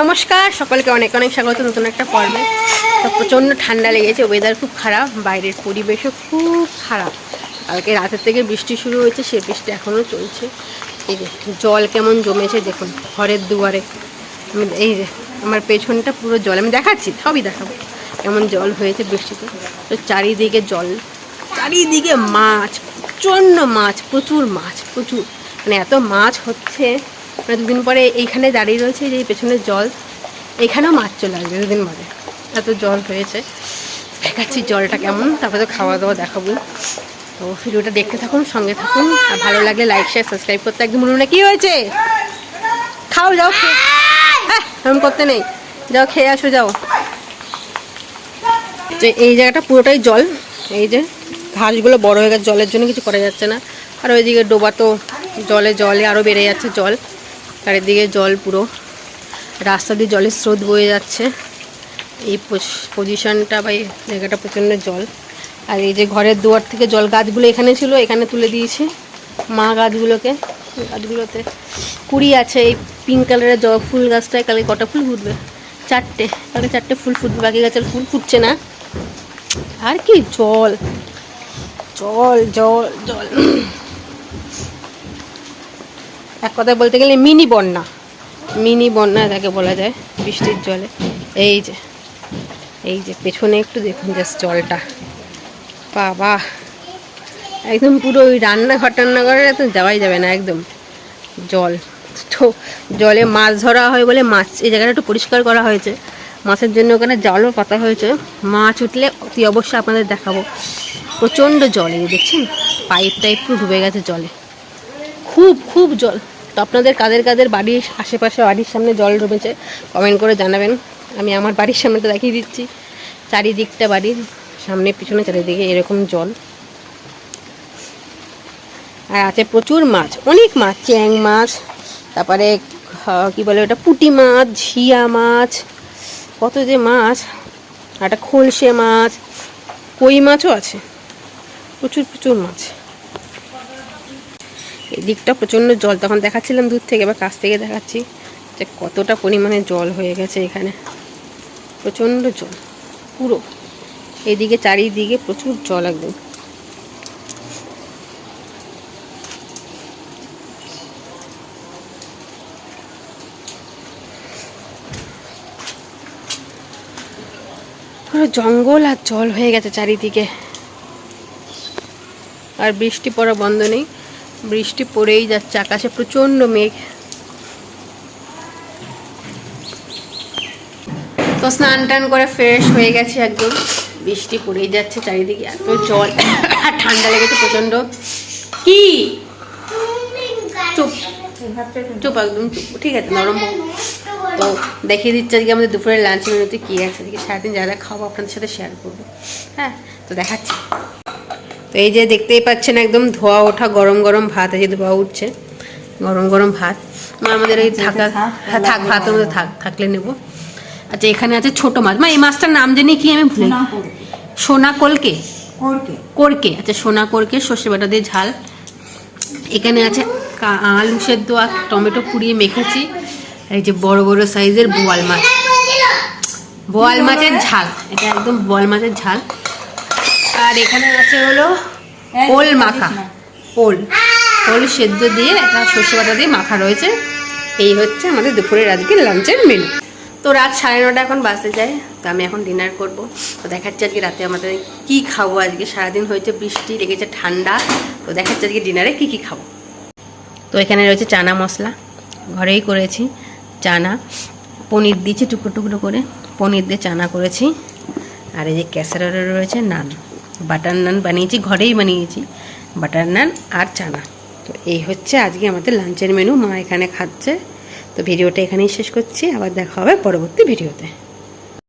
নমস্কার, সকলকে অনেক অনেক স্বাগত নতুন একটা পর্বে। তো প্রচণ্ড ঠান্ডা লেগেছে ওয়েদার খুব খারাপ, বাইরের পরিবেশও খুব খারাপ। কালকে রাতের থেকে বৃষ্টি শুরু হয়েছে, সে বৃষ্টি এখনও চলছে। এই যে, জল কেমন জমেছে দেখুন, ঘরের দুয়ারে। আমি এই যে, আমার পেছনটা পুরো জল, আমি দেখাচ্ছি, সবই দেখাবো কেমন জল হয়েছে বৃষ্টিতে। তো চারিদিকে জল, চারিদিকে মাছ, প্রচণ্ড মাছ, প্রচুর মাছ, প্রচুর। মানে এত মাছ হচ্ছে মানে দুদিন পরে এইখানে দাঁড়িয়ে রয়েছে যে পেছনের জল? এখানেও মাছ চলে আসবে দুদিন পরে এত জল হয়েছে। দেখাচ্ছি জলটা কেমন। তারপরে তো খাওয়া দাওয়া দেখাবো। তো ভিডিওটা দেখতে থাকুন, সঙ্গে থাকুন। আর ভালো লাগলে লাইক শেয়ার সাবস্ক্রাইব করতে একদম মনে না। কি হয়েছে? খাও, যাও, খেয়ে হ্যাঁ করতে নেই। যাও, খেয়ে আসো, যাও। তো এই জায়গাটা পুরোটাই জল। এই যে ঘাসগুলো বড় হয়ে গেছে, জলের জন্য কিছু করা যাচ্ছে না। আর ওইদিকে ডোবা তো জলে জলে আরও বেড়ে যাচ্ছে জল। চারিদিকে জল পুরো। রাস্তা দিয়ে জলের স্রোত বয়ে যাচ্ছে। এই পজিশনটা বা এই জায়গাটা প্রচণ্ড জল। আর এই যে ঘরের দুয়ার থেকে জল গাছগুলো এখানে ছিল, এখানে তুলে দিয়েছি। মা গাছগুলোকে, গাছগুলোতে। কুড়ি আছে, এই পিঙ্ক কালারের জল ফুল গাছটায় কালকে কটা ফুল ফুটবে? চারটে। কালকে চারটে ফুল ফুটবে, বাকি গাছের ফুল ফুটছে না। আর কি জল? জল জল জল। এক কথায় বলতে গেলে মিনি বন্যা। মিনি বন্যা তাকে বলা যায় বৃষ্টির জলে। এই যে এই যে পেছনে একটু দেখুন জাস্ট জলটা বাবা, একদম পুরো ওই রান্নাঘর টান্নাঘরে তো যাওয়াই যাবে না একদম। জল, তো জলে মাছ ধরা হয় বলে মাছ, এই জায়গাটা একটু পরিষ্কার করা হয়েছে। মাছের জন্য ওখানে জলও পাতা হয়েছে। মাছ উঠলে অতি অবশ্যই আপনাদের দেখাবো। প্রচণ্ড জল এই দেখছেন? পাইপ টাইপ ডুবে গেছে জলে। খুব খুব জল। তো আপনাদের কাদের কাদের বাড়ির আশেপাশে বাড়ির সামনে জল জমেছে কমেন্ট করে জানাবেন। আমি আমার বাড়ির সামনেটা দেখিয়ে দিচ্ছি। চারিদিকটা বাড়ির, সামনে, পিছনে, চারিদিকে এরকম জল। আর আছে প্রচুর মাছ, অনেক মাছ, চ্যাং মাছ, তারপরে কি বলে ওটা, পুটি মাছ, ঝিয়া মাছ, কত যে মাছ একটা খোলসে মাছ, কই মাছও আছে। প্রচুর প্রচুর মাছ। এদিকটা প্রচণ্ড জল, তখন দেখাচ্ছিলাম দূর থেকে, এবার কাছ থেকে দেখাচ্ছি যে কতটা পরিমাণে জল হয়ে গেছে এখানে। প্রচণ্ড জল, পুরো। এদিকে চারিদিকে প্রচুর জল একদম। পুরো জঙ্গল আর জল হয়ে গেছে চারিদিকে। আর বৃষ্টি পড়া বন্ধ নেই। বৃষ্টি পড়েই যাচ্ছে, আকাশে প্রচণ্ড মেঘ। তো স্নান টান করে ফ্রেশ হয়ে গেছে একদম। বৃষ্টি পড়েই যাচ্ছে চারিদিকে, এত জল, আর ঠান্ডা লেগেছে প্রচণ্ড। কি? চুপ চুপ, একদম চুপ। ঠিক আছে, নরম তো দেখিয়ে দিচ্ছে আজকে আমাদের দুপুরের লাঞ্চ মেনুতে কী আছে। সারাদিন যা যা খাব আপনাদের সাথে শেয়ার করব। হ্যাঁ তো দেখাচ্ছি। তো এই যে দেখতেই পাচ্ছেন একদম ধোয়া ওঠা গরম গরম ভাত এই যে ধোয়া উঠছে গরম গরম ভাত। আমাদের এই থাকা হ্যাঁ থাক ভাত আমাদের থাক থাকলে নেব। আচ্ছা এখানে আছে ছোট মাছ। মা এই মাছটার নাম জানি কি আমি ভুলে সোনা কলকে। করকে কোরকে আচ্ছা সোনা কোরকে সর্ষে বাটা দিয়ে ঝাল। এখানে আছে আলু সেদ্ধ আর টমেটো পুড়িয়ে মেখেছি। এই যে বড় বড় সাইজের বোয়াল মাছ। বোয়াল মাছের ঝাল এটা একদম বোয়াল মাছের ঝাল। আর এখানে আছে হলো ওল মাখা। ওল ওল সেদ্ধ দিয়ে একটা সর্ষে বাটা দিয়ে মাখা রয়েছে। এই হচ্ছে আমাদের দুপুরের আজকে লাঞ্চের মেনু তো রাত সাড়ে নটা এখন বাজতে যায়, তো আমি এখন ডিনার করব। তো দেখাচ্ছি আজকে রাতে আমাদের কি খাব আজকে। সারাদিন হয়েছে বৃষ্টি, লেগেছে ঠান্ডা। তো দেখাচ্ছি আজকে ডিনারে কি কি খাব। তো এখানে রয়েছে চানা মশলা। ঘরেই করেছি চানা। পনির দিয়েছি টুকরো টুকরো করে। পনির দিয়ে চানা করেছি। আর এই যে ক্যাসারোলে রয়েছে নান। বাটার নান বানিয়েছি, ঘরেই বানিয়েছি। বাটার নান আর চানা। তো এই হচ্ছে আজকে আমাদের লাঞ্চের মেনু, মা এখানে খাচ্ছে। তো ভিডিওটা এখানেই শেষ করছি, আবার দেখা হবে পরবর্তী ভিডিওতে।